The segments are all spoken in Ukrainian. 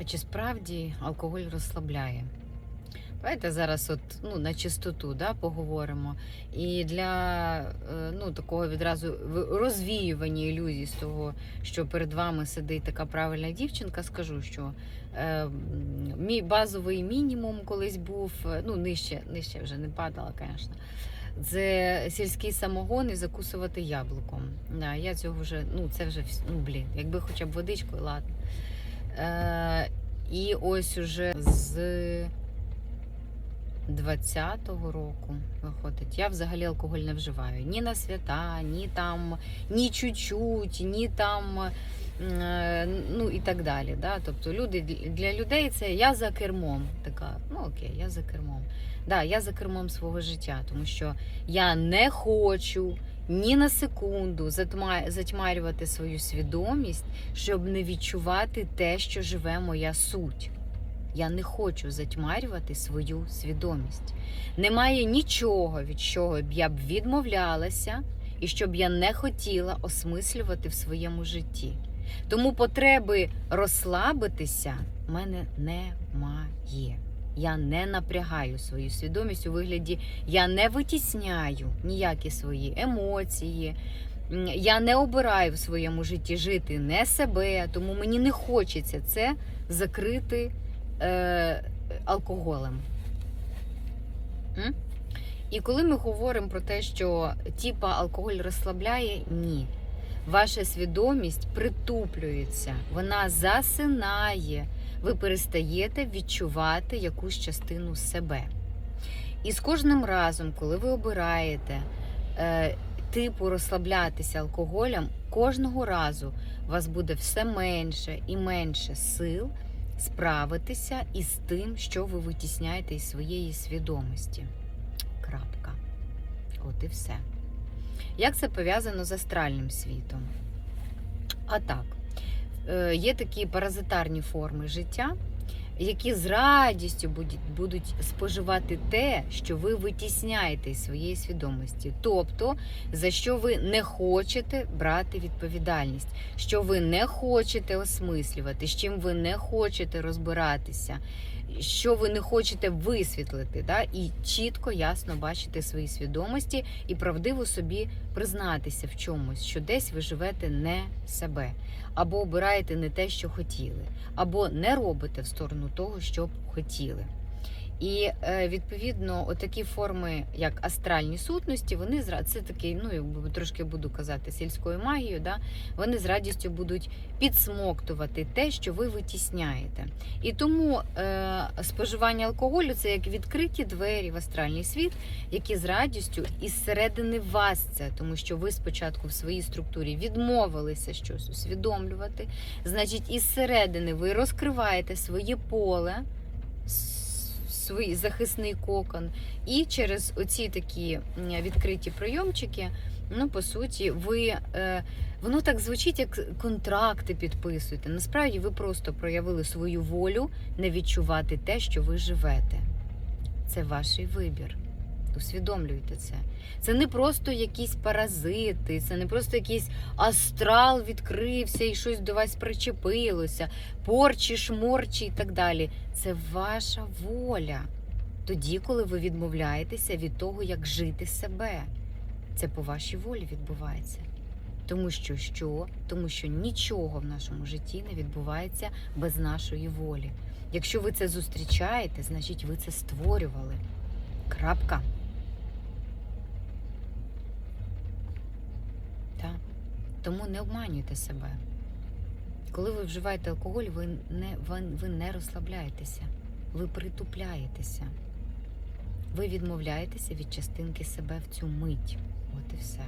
А чи справді алкоголь розслабляє? Давайте зараз от, ну, на чистоту да, поговоримо. І для е, ну, такого відразу розвіювання ілюзій з того, що перед вами сидить така правильна дівчинка, скажу, що е, мій базовий мінімум колись був, е, ну, нижче, нижче вже не падала, звісно. Це сільський самогон і закусувати яблуком. Да, я цього вже, ну це вже ну блін, якби хоча б водичкою, ладно. Е, і ось уже з 20-го року виходить. Я взагалі алкоголь не вживаю. Ні на свята, ні там, ні чуть-чуть, ні там. е, Ну і так далі. Да? Тобто люди для людей це я за кермом. Така, ну окей, я за кермом. Да, я за кермом свого життя, тому що я не хочу ні на секунду затьмарювати свою свідомість, щоб не відчувати те, що живе моя суть. Я не хочу затьмарювати свою свідомість. Немає нічого, від чого б я б відмовлялася і що б я не хотіла осмислювати в своєму житті. Тому потреби розслабитися в мене немає. Я не напрягаю свою свідомість у вигляді, я не витісняю ніякі свої емоції. Я не обираю в своєму житті жити не себе, тому мені не хочеться це закрити е, алкоголем. М? І коли ми говоримо про те, що типа алкоголь розслабляє, ні. Ваша свідомість притуплюється, вона засинає, ви перестаєте відчувати якусь частину себе. І з кожним разом, коли ви обираєте е, типу розслаблятися алкоголем, кожного разу у вас буде все менше і менше сил справитися із тим, що ви витісняєте із своєї свідомості. Крапка. От і все. Як це пов'язано з астральним світом? А так, е, є такі паразитарні форми життя, які з радістю будуть, споживати те, що ви витісняєте із своєї свідомості. Тобто, за що ви не хочете брати відповідальність, що ви не хочете осмислювати, з чим ви не хочете розбиратися, що ви не хочете висвітлити, да? і чітко, ясно бачити свої свідомості і правдиво собі признатися в чомусь, що десь ви живете не себе, або обираєте не те, що хотіли, або не робите в сторону того, що б хотіли. І е, відповідно, отакі форми, як астральні сутності, вони це такий, ну якби трошки буду казати, сільською магією, да, вони з радістю будуть підсмоктувати те, що ви витісняєте. І тому е, споживання алкоголю це як відкриті двері в астральний світ, які з радістю із середини вас це, тому що ви спочатку в своїй структурі відмовилися щось усвідомлювати. Значить, із середини ви розкриваєте своє поле. Свій захисний кокон, і через оці такі відкриті прийомчики, ну по суті, ви е, воно так звучить, як контракти підписуєте. Насправді ви просто проявили свою волю не відчувати те, що ви живете. Це ваш вибір. Усвідомлюйте це. Це не просто якісь паразити, це не просто якийсь астрал відкрився і щось до вас причепилося, порчі, шморчі і так далі. Це ваша воля. Тоді, коли ви відмовляєтеся від того, як жити себе. Це по вашій волі відбувається. Тому що що? Тому що нічого в нашому житті не відбувається без нашої волі. Якщо ви це зустрічаєте, значить ви це створювали. Крапка. Так. Тому не обманюйте себе. Коли ви вживаєте алкоголь, ви не, ви, ви не розслабляєтеся, ви притупляєтеся. Ви відмовляєтеся від частинки себе в цю мить. От і все.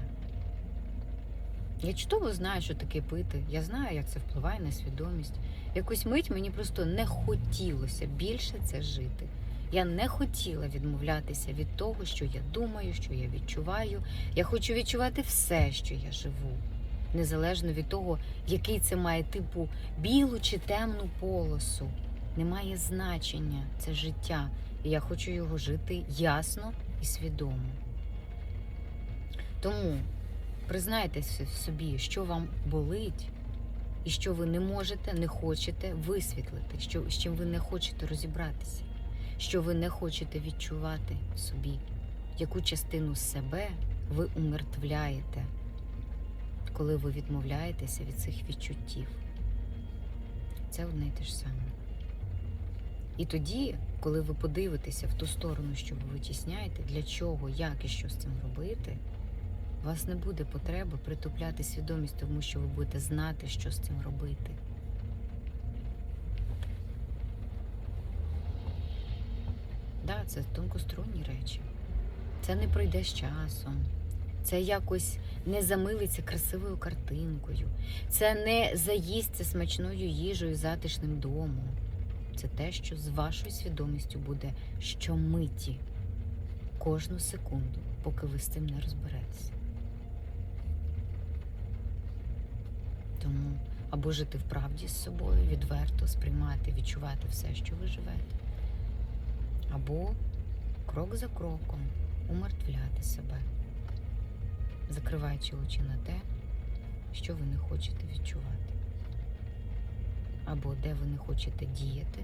Я чудово знаю, що таке пити. Я знаю, як це впливає на свідомість. Якусь мить мені просто не хотілося більше це жити. Я не хотіла відмовлятися від того, що я думаю, що я відчуваю. Я хочу відчувати все, що я живу, незалежно від того, який це має типу білу чи темну полосу. Немає значення це життя, і я хочу його жити ясно і свідомо. Тому признайтеся собі, що вам болить, і що ви не можете, не хочете висвітлити, що, з чим ви не хочете розібратися, що ви не хочете відчувати собі, яку частину себе ви умертвляєте, коли ви відмовляєтеся від цих відчуттів. Це одне і те ж саме. І тоді, коли ви подивитеся в ту сторону, що ви витісняєте, для чого, як і що з цим робити, у вас не буде потреби притупляти свідомість, тому що ви будете знати, що з цим робити. Да, це тонкострунні речі. Це не пройде з часом. Це якось не замилиться красивою картинкою. Це не заїсться смачною їжею, затишним домом. Це те, що з вашою свідомістю буде щомиті, кожну секунду, поки ви з цим не розберетеся. Тому або жити в правді з собою, відверто сприймати, відчувати все, що ви живете, або крок за кроком умертвляти себе, закриваючи очі на те, що ви не хочете відчувати або де ви не хочете діяти,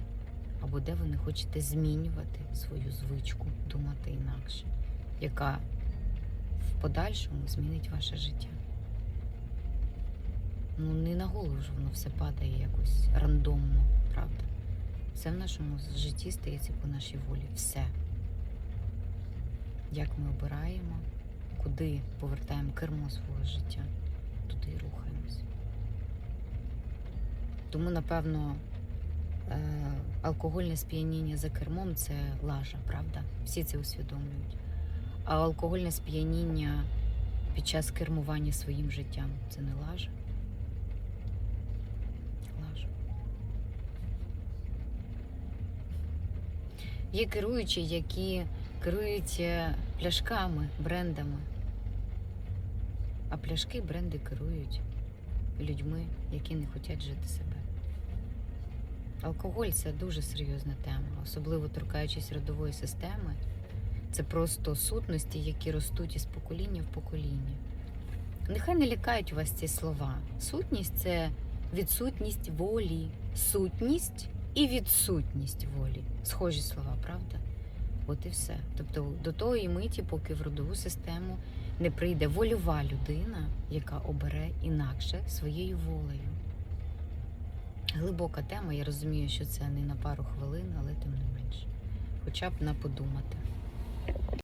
або де ви не хочете змінювати свою звичку, думати інакше, яка в подальшому змінить ваше життя. Ну, не на голову ж воно все падає якось рандомно, правда? Все в нашому житті стається по нашій волі. Все. Як ми обираємо, куди повертаємо кермо свого життя, туди і рухаємось. Тому, напевно, е, алкогольне сп'яніння за кермом це лажа, правда? Всі це усвідомлюють. А алкогольне сп'яніння під час кермування своїм життям це не лажа. Лажа. Є керуючі, які керують пляшками, брендами. А пляшки, бренди керують людьми, які не хочуть жити себе. Алкоголь це дуже серйозна тема, особливо торкаючись родової системи. Це просто сутності, які ростуть із покоління в покоління. Нехай не лякають вас ці слова. Сутність це відсутність волі, сутність і відсутність волі. Схожі слова, правда? От і все. Тобто до тої миті, поки в родову систему не прийде вольова людина, яка обере інакше своєю волею. Глибока тема, я розумію, що це не на пару хвилин, але тим не менше. Хоча б на подумати.